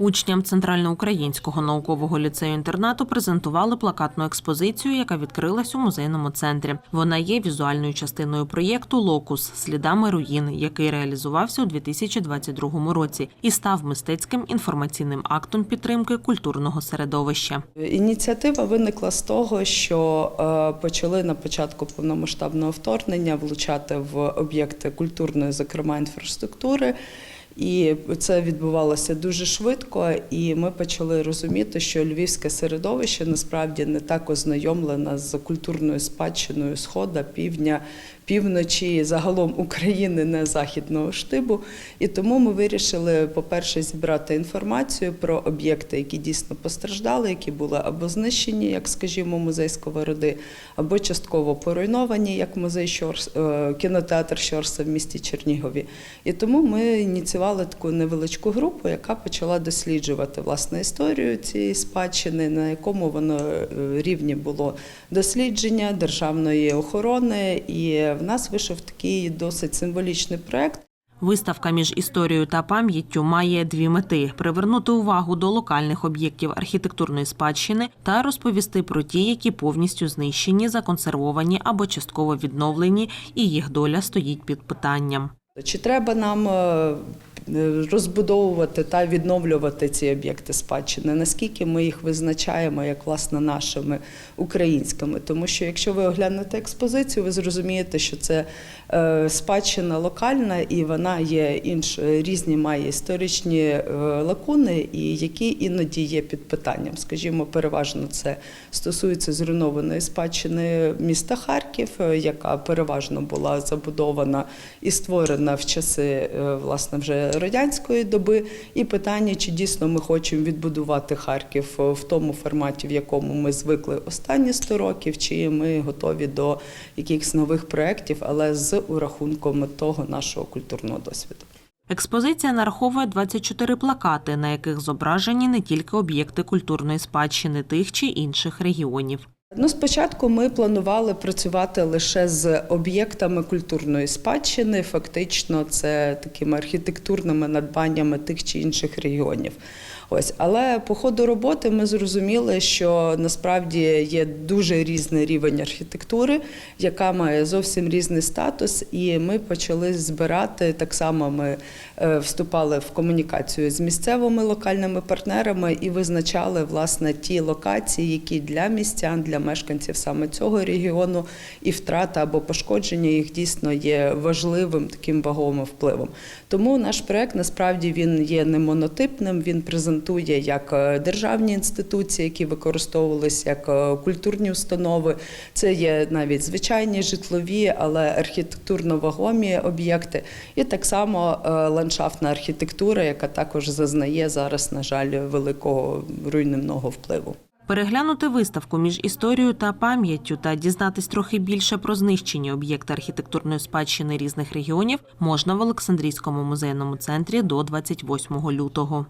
Учням Центральноукраїнського наукового ліцею інтернату презентували плакатну експозицію, яка відкрилась у музейному центрі. Вона є візуальною частиною проєкту Локус слідами руїн, який реалізувався у 2022 році і став мистецьким інформаційним актом підтримки культурного середовища. Ініціатива виникла з того, що е, почали на початку повномасштабного вторгнення влучати в об'єкти культурної, зокрема інфраструктури. І це відбувалося дуже швидко, і ми почали розуміти, що львівське середовище насправді не так ознайомлене з культурною спадщиною схода, півдня, півночі, загалом України не західного штибу. І тому ми вирішили, по-перше, зібрати інформацію про об'єкти, які дійсно постраждали, які були або знищені, як скажімо, музей Сковороди, або частково поруйновані, як музей Щорс, е, кінотеатр Щорса в місті Чернігові. І тому ми ініціювали таку невеличку групу, яка почала досліджувати власне історію цієї спадщини, на якому воно е, рівні було дослідження державної охорони. І в нас вийшов такий досить символічний проект. Виставка між історією та пам'яттю має дві мети: привернути увагу до локальних об'єктів архітектурної спадщини та розповісти про ті, які повністю знищені, законсервовані або частково відновлені, і їх доля стоїть під питанням. Чи треба нам е, розбудовувати та відновлювати ці об'єкти спадщини? Наскільки ми їх визначаємо як власне нашими українськими? Тому що якщо ви оглянете експозицію, ви зрозумієте, що це е, спадщина локальна і вона є інш різні має історичні е, лакуни, і які іноді є під питанням. Скажімо, переважно це стосується зруйнованої спадщини міста Харків, е, яка переважно була забудована і створена в часи власне вже радянської доби. І питання, чи дійсно ми хочемо відбудувати Харків е, в тому форматі, в якому ми звикли останні 100 років, чи ми готові до якихось нових проєктів, але з урахунком того нашого культурного досвіду. Експозиція нараховує 24 плакати, на яких зображені не тільки об'єкти культурної спадщини тих чи інших регіонів. Ну, спочатку ми планували працювати лише з об'єктами культурної спадщини. Фактично, це такими архітектурними надбаннями тих чи інших регіонів. Ось, але по ходу роботи ми зрозуміли, що насправді є дуже різний рівень архітектури, яка має зовсім різний статус, і ми почали збирати так само. Ми е, вступали в комунікацію з місцевими локальними партнерами і визначали власне ті локації, які для містян, для мешканців саме цього регіону, і втрата або пошкодження їх дійсно є важливим таким ваговим впливом. Тому наш проект насправді він є не монотипним. Він презентує як е, державні інституції, які використовувалися як е, культурні установи. Це є навіть звичайні житлові, але архітектурно вагомі об'єкти, і так само е, ландшафтна архітектура, яка також зазнає зараз, на жаль, великого руйнівного впливу. Переглянути виставку між історією та пам'яттю та дізнатись трохи більше про знищені об'єкти архітектурної спадщини різних регіонів можна в Олександрійському музейному центрі до 28 лютого.